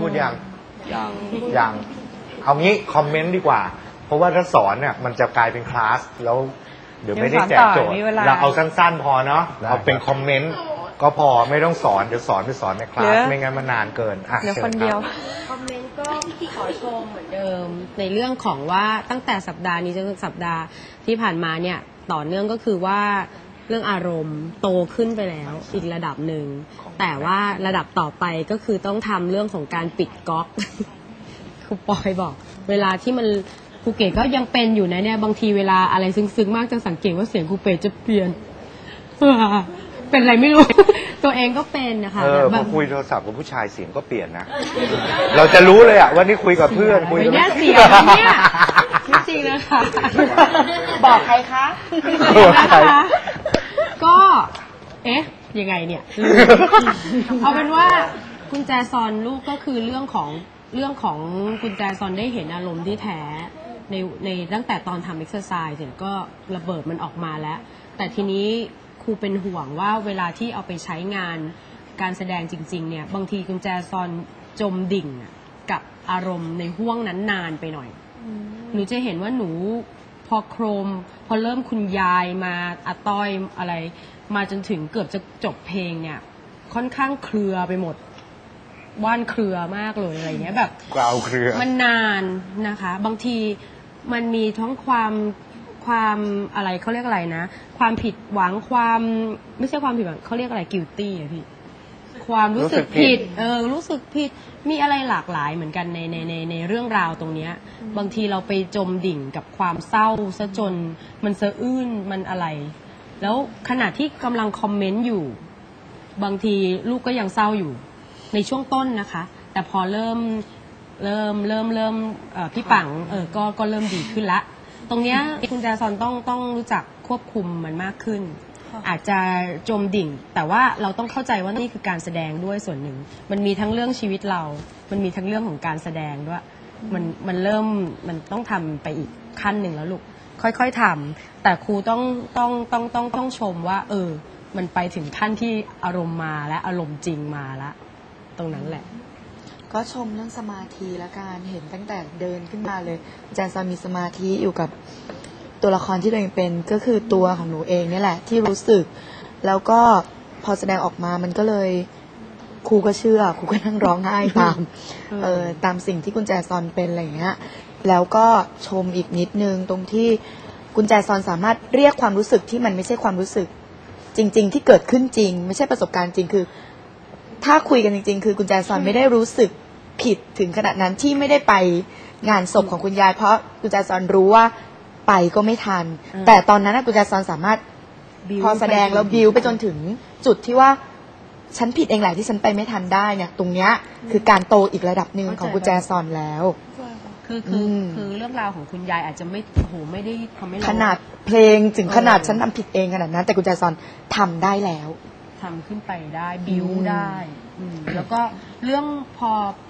พูดยังยังยังเอางี้คอมเมนต์ดีกว่า เพราะว่าถ้าสอนเนี่ยมันจะกลายเป็นคลาสแล้ว เดี๋ยวไม่ได้แจกโจทย์มีเวลา เราเอาสั้นๆพอเนาะได้เอาเป็นคอมเมนต์ก็พอไม่ต้องสอนเดี๋ยวสอนไปสอนในคลาเหลืสอไม่งั้นมันนานเกินอะเหลือชิญคนเดียว รับ คอมเมนต์ก็ขอชมเหมือนเดิมเดิม ในเรื่องของว่าตั้งแต่สัปดาห์นี้จนถึงสัปดาห์ที่ผ่านมาเนี่ยต่อเนื่องก็คือว่า เรื่องอารมณ์โตขึ้นไปแล้วอีกระดับหนึ่ง แต่ว่าระดับต่อไปก็คือต้องทำเรื่องของการปิดก๊อกครูปอยบอก เวลาที่มันครูเก๋ก็ยังเป็นอยู่นะเนี่ยบางทีเวลาอะไรซึ้งๆ มากจะสังเกตว่าเสียงครูเป๋จะเปลี่ยน เป็นอะไรไม่รู้ ตัวเองก็เป็นนะคะเออแบพอบคุยโทรศัพท์กับผู้ชายเสียงก็เปลี่ยนนะ เราจะรู้เลยอะว่านี่คุยกับเพื่อนคุยไม่กับแย่เสียงนะเนี่ยไม่จริงนะคะ บอกใครคะนะคะ ก็ เอ๊ะ ยังไงเนี่ยลืมเอาเป็นว่ากุญแจซอนลูกก็คือเรื่องของเรื่องของกุญแจซอนได้เห็นอารมณ์ที่แท้ในในตั้งแต่ตอนทำเอ็กซ์ไซส์เสร็จก็ระเบิดมันออกมาแล้ว แต่ทีนี้ครูเป็นห่วงว่าเวลาที่เอาไปใช้งานการแสดงจริง ๆ เนี่ย บางทีกุญแจซอนจมดิ่งอะกับอารมณ์ในห่วงนั้นนานไปหน่อย หนูจะเห็นว่าหนู พอโครม พอเริ่มคุณยายมาอาต้อยอะไร มาจนถึงเกือบจะจบเพลงเนี่ย ค่อนข้างเครือไปหมดว่านเครือมากเลยอะไรเงี้ยแบบกราวเครือ มันนานนะคะ บางทีมันมีทั้งความความอะไรเขาเรียกอะไรนะ ความผิดหวังความไม่ใช่ความผิดหวังเขาเรียกอะไรกิลตี้อะพี่ ความรู้สึกรู้สึกผิผิดดเออ รู้สึกผิด มีอะไรหลากหลายเหมือนกันในในในในเรื่องราวตรงเนี้ย บางทีเราไปจมดิ่งกับความเศร้าซะจน มันสะอื้น มันอะไร แล้วขณะที่กำลังคอมเมนต์อยู่ บางทีลูกก็ยังเศร้าอยู่ ในช่วงต้นนะคะ แต่พอเริ่มเริ่มเริ่มเริ่มเอ่อพี่ปังเออก็ก็เริ่มดีขึ้นละ ตรงเนี้ยคุณแจซอนต้องต้องรู้จักควบคุมมันมากขึ้น อาจจะจมดิ่ง แต่ว่าเราต้องเข้าใจว่านี่คือการแสดงด้วยส่วนหนึ่ง มันมีทั้งเรื่องชีวิตเรา มันมีทั้งเรื่องของการแสดงด้วย มันมันเริ่มมันต้องทำไปอีกขั้นหนึ่งแล้วลูก ค่อยๆทำแต่ครูต้องต้องต้องต้องต้องชมว่า เออ มันไปถึงขั้นที่อารมณ์มาและอารมณ์จริงมาละตรงนั้นแหละก็ชมเรื่องสมาธิละกันเห็นตั้งแต่เดินขึ้นมาเลยอาจารย์ซอนมีสมาธิอยู่กับ ตัวละครที่ตัวเองเป็นก็คือตัวของหนูเองเนี่ยแหละ ที่รู้สึก แล้วก็พอแสดงออกมามันก็เลยครูก็เชื่อครูก็นั่งร้องไห้ตามเออตามสิ่งที่กุญแจซอนเป็นอะไรอย่างเงี้ยแล้วก็ชมอีกนิดนึงตรงที่กุญแจซอนสามารถเรียกความรู้สึกที่มันไม่ใช่ความรู้สึก จริง ๆ ที่เกิดขึ้นจริง ไม่ใช่ประสบการณ์จริงคือ ถ้าคุยกันจริง ๆ คือกุญแจซอนไม่ได้รู้สึกผิดถึงขนาดนั้นที่ไม่ได้ไปงานศพของคุณยาย เพราะกุญแจซอนรู้ว่า ไปก็ไม่ทันอืมแต่ตอนนั้นน่ะกุญแจซอนสามารถบิ้วพอแสดงแล้วบิวไปจนถึงจุดที่ว่าฉันผิดเองแหละที่ฉันไปไม่ทันได้เนี่ย ตรงเนี้ยคือการโตอีกระดับหนึ่งของกุญแจซอนแล้ว คือคืออมคือเรื่องราวของคุณยายอาจจะไม่โอ้โหไม่ได้ทำให้เรขนาดเพลงถึงเออขนาดฉันทำผิดเองขนาดนั้น แต่กุญแจซอนทำได้แล้วทำขึ้นไปได้บิวอืมได้อืมแล้วก็เรื่องพอพ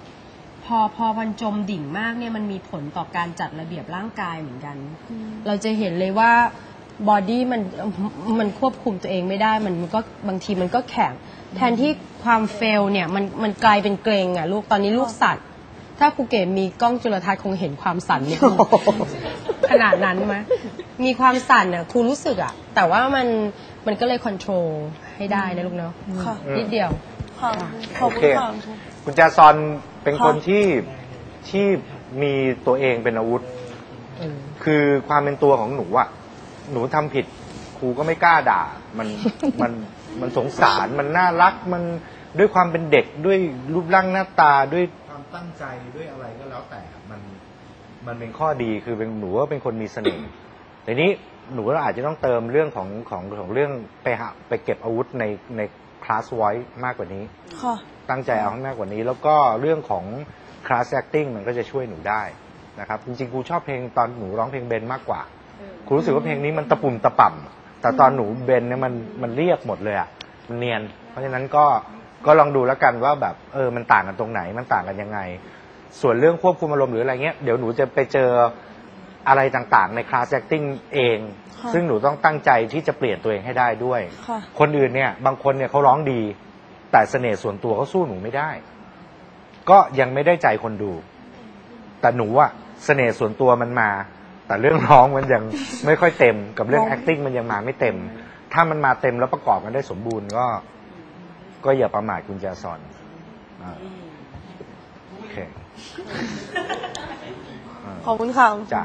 อพอมันจมดิ่งมากเนี่ยมันมีผลต่อการจัดระเบียบร่างกายเหมือนกัน เราจะเห็นเลยว่าบอดี้มันมันควบคุมตัวเองไม่ได้มันก็บางทีมันก็แข็งแทนที่ความเฟลเนี่ยมันมันกลายเป็นเกรงอะลูกตอนนี้ลูกสั่นถ้าครูเก๋มีกล้องจุลทรรศน์คงเห็นความสั่นนิดนึงขนาดนั้นไหมมีความสั่นอะครูรู้สึกอะแต่ว่ามันมันก็เลยค o n t r o l ให้ได้นะลูกเนาะค่ะนิดเดียวค่ะ ขอบโอคุเคณค่ะคุณแจซอนเป็นคนค่ะที่ที่มีตัวเองเป็นอาวุธ คือความเป็นตัวของหนูอะหนูทำผิดครูก็ไม่กล้าด่า มัน มันมันสงสารมันน่ารักมันด้วยความเป็นเด็กด้วยรูปร่างหน้าตาด้วยความตั้งใจด้วยอะไรก็แล้วแต่มันมันเป็นข้อดีคือเป็นหนูว่าเป็นคนมีเสน่ห์แต่นี้หนูก็อาจจะต้องเติมเรื่องของของของเรื่องไปหาไปเก็บอาวุธในใน คลาสไว้มากกว่านี้ ค่ะ ตั้งใจเอาให้มากกว่านี้ แล้วก็เรื่องของ class acting มันก็จะช่วยหนูได้นะครับ จริงๆครูชอบเพลงตอนหนูร้องเพลงเบนมากกว่าครูรู้สึกว่าเพลงนี้มันตะปุ่มตะป่ำแต่ตอนหนูเบนเนี่ยมันมันเรียบหมดเลยอะมันเนียน เพราะฉะนั้นก็ก็ลองดูแล้วกันว่าแบบเออมันต่างกันตรงไหนมันต่างกันยังไง ส่วนเรื่องควบคุมอารมณ์หรืออะไรเงี้ยเดี๋ยวหนูจะไปเจอ อะไรต่างๆ ใน class acting เอง ค่ะซึ่งหนูต้องตั้งใจที่จะเปลี่ยนตัวเองให้ได้ด้วย ค่ะ คนอื่นเนี่ยบางคนเนี่ยเขาร้องดี แต่เสน่ห์ส่วนตัวเขาสู้หนูไม่ได้ ก็ยังไม่ได้ใจคนดู แต่หนูอะเสน่ห์ส่วนตัวมันมา แต่เรื่องร้องมันยังไม่ค่อยเต็ม กับเรื่อง acting มันยังมาไม่เต็ม ถ้ามันมาเต็มแล้วประกอบกันได้สมบูรณ์ก็ ก็อย่าประมาทคุณแจซอนอ่าโอเคขอบคุณค่ะ จ้ะ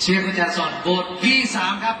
เชียร์คุณแจซอนโบท V3 ครับ